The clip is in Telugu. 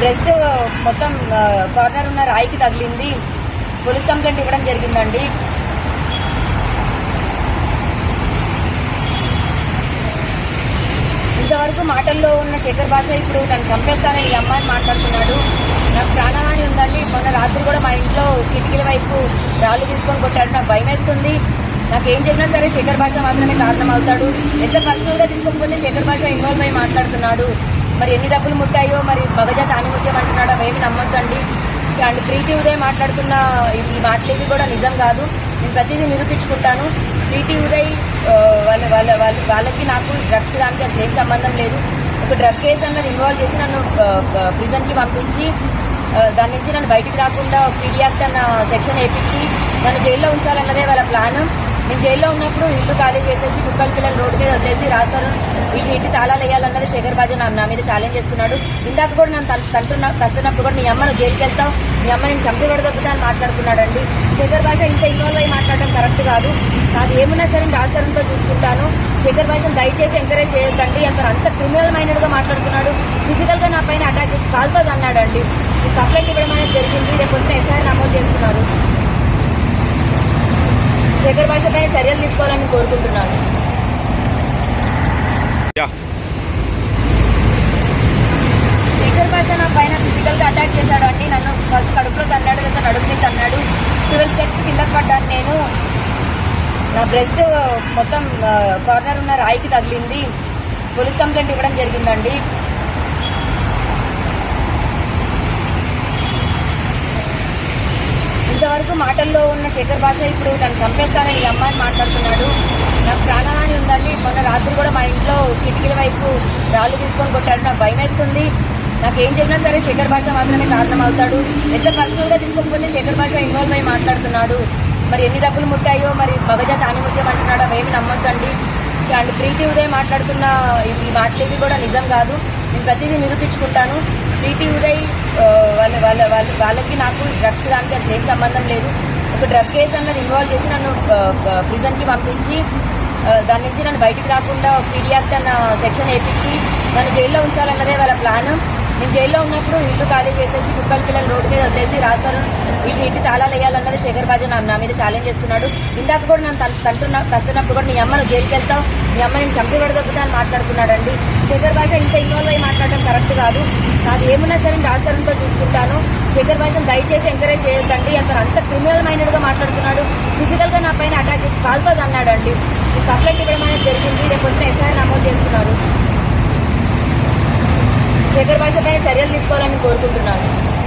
బ్రెస్ట్ మొత్తం కార్నర్ ఉన్న రాయికి తగిలింది. పోలీస్ కంప్లైంట్ ఇవ్వడం జరిగిందండి. ఇంతవరకు మాటల్లో ఉన్న శేఖర్ భాష ఇప్పుడు నన్ను చంపేస్తానని ఈ అమ్మాయిని మాట్లాడుతున్నాడు. నాకు ప్రాణహాని ఉందండి. మొన్న రాత్రి కూడా మా ఇంట్లో కిటికీల వైపు రాళ్ళు తీసుకొని కొట్టాడు. నాకు భయం వేస్తుంది నాకు ఏం జరిగినా సరే శేఖర్ భాష మాత్రమే కారణం అవుతాడు ఎంత పర్సనల్గా తీసుకోకపోతే శేఖర్ భాష ఇన్వాల్వ్ అయి మాట్లాడుతున్నాడు. మరి ఎన్ని డబ్బులు ముట్టాయో మరి మగజాత ఆనిముత్యం అంటున్నాడు అవేమి నమ్మొద్దండి. అండ్ ప్రీతి ఉదయ్ మాట్లాడుతున్న ఈ- ఈ మాటలేవి కూడా నిజం కాదు. నేను ప్రతిదీ నిరూపించుకుంటాను. ప్రీతి ఉదయ్ వాళ్ళ వాళ్ళ వాళ్ళ వాళ్ళకి నాకు డ్రగ్స్ దానికి అసలు ఏం సంబంధం లేదు. ఒక డ్రగ్ కేసు అన్నది ఇన్వాల్వ్ చేసి నన్ను ప్రిజన్కి పంపించి దాని నుంచి నన్ను బయటికి రాకుండా పీడియాక్ట్ అన్న సెక్షన్ వేయించి నన్ను జైల్లో ఉంచాలన్నదే వాళ్ళ ప్లాన్. నేను జైల్లో ఉన్నప్పుడు ఇల్లు ఖాళీ చేసేసి కుక్కల పిల్లలు రోడ్డు మీద వదిలేసి రాస్తారు వీళ్ళు ఇంటి తాళాలు వేయాలన్నది శేఖర్ బాజు నా మీద ఛాలెంజ్ చేస్తున్నాడు. ఇందాక కూడా నన్ను తన్- తంటున్న కూడా నీ అమ్మను జైలుకి వెళ్తావు. నీ అమ్మ నేను చంపి పడదొక్కుతా అని మాట్లాడుతున్నాడండి. శేఖర్ భాష ఇంత ఇన్వాల్వ్ అయ్యి మాట్లాడడం కరెక్ట్ కాదు. నాకు ఏమున్నా సరే రాస్తారంతో చూసుకుంటాను. శేఖర్ భాషను దయచేసి ఎంకరేజ్ చేయొద్దండి. అతను అంత క్రిమినల్ మైండెడ్గా మాట్లాడుతున్నాడు. ఫిజికల్గా నా పైన అటాక్ చేసి కాల్తో అన్నాడండి కంప్లైంట్ ఇవ్వడం అనేది జరిగింది. రేపు ఎఫ్ఐఆర్ నమోదు చేస్తున్నారు. శేఖర్ భాష పైన చర్యలు తీసుకోవాలని కోరుకుంటున్నాను. శేఖర్ భాష నా పైన ఫిజికల్గా అటాక్ చేశాడు అండి. నన్ను ఫస్ట్ కడుపులో తన్నాడు లేదా నడుపు మీద తన్నాడు. ట్వెల్వ్ స్టెప్స్ కింద పడ్డాను నేను. నా బ్రెస్ట్ మొత్తం కార్నర్ ఉన్న రాయికి తగిలింది. పోలీస్ కంప్లైంట్ ఇవ్వడం జరిగిందండి. వరకు మాటల్లో ఉన్న శేఖర్ భాష ఇప్పుడు నన్ను చంపేస్తానని ఈ అమ్మాయిని మాట్లాడుతున్నాడు. నాకు ప్రాణహాని ఉందండి. మొన్న రాత్రి కూడా మా ఇంట్లో కిటికీల వైపు రాళ్ళు తీసుకొని కొట్టాడు. నాకు భయం వేస్తుంది. నాకు ఏం జరిగినా సరే శేఖర్ భాష మాత్రమే కారణం అవుతాడు ఎంత పర్సనల్గా తీసుకోకపోతే శేఖర్ భాష ఇన్వాల్వ్ అయి మాట్లాడుతున్నాడు. మరి ఎన్ని డబ్బులు ముట్టాయో మరి మగజాత ఆనిముత్యం అంటున్నాడు అవేమి నమ్మొద్దండి. అండ్ ప్రీతి ఉదయం మాట్లాడుతున్న ఈ- ఈ మాటలేవి కూడా నిజం కాదు. నేను ప్రతిదీ నిరూపించుకుంటాను. ప్రీతి ఉదయ్ వాళ్ళ వాళ్ళ వాళ్ళ వాళ్ళకి నాకు డ్రగ్స్ దానికి అసలు ఏం సంబంధం లేదు. ఒక డ్రగ్ కేసు అన్నది ఇన్వాల్వ్ చేసి నన్ను ప్రిజన్కి పంపించి దాని నుంచి నన్ను బయటికి రాకుండా పీడియాక్ట్ అన్న సెక్షన్ వేయించి నన్ను జైల్లో ఉంచాలన్నదే వాళ్ళ ప్లాన్ నేను జైల్లో ఉన్నప్పుడు ఇల్లు ఖాళీ చేసేసి కుక్కల పిల్లలు రోడ్డు మీద వదిలేసి రాస్తారు వీళ్ళు ఇంటి తాళాలు వేయాలన్నది శేఖర్ బాజు నా నా మీద ఛాలెంజ్ చేస్తున్నాడు. ఇందాక కూడా నన్ను తన్- తంటున్న కూడా నీ అమ్మను జైలుకి వెళ్తావు నీ అమ్మ నేను చంపి అని మాట్లాడుతున్నాడండి. శేఖర్ భాష ఇంత ఇన్వాల్వ్ అయ్యి మాట్లాడడం కరెక్ట్ కాదు. నాకు ఏమున్నా సరే రాస్తారంతో చూసుకుంటాను. శేఖర్ భాషను దయచేసి ఎంకరేజ్ చేయొద్దండి. అతను అంత క్రిమినల్ మైండెడ్గా మాట్లాడుతున్నాడు. ఫిజికల్గా నా పైన అటాక్ చేసి కాల్తో అన్నాడండి. ఈ కంప్లైంట్ ఇవ్వడం అనేది జరిగింది? రేపొద్దున ఎఫ్ఐఆర్ నమోదు చేస్తున్నారు. శేఖర్ భాష పైన చర్యలు తీసుకోవాలని కోరుకుంటున్నాను.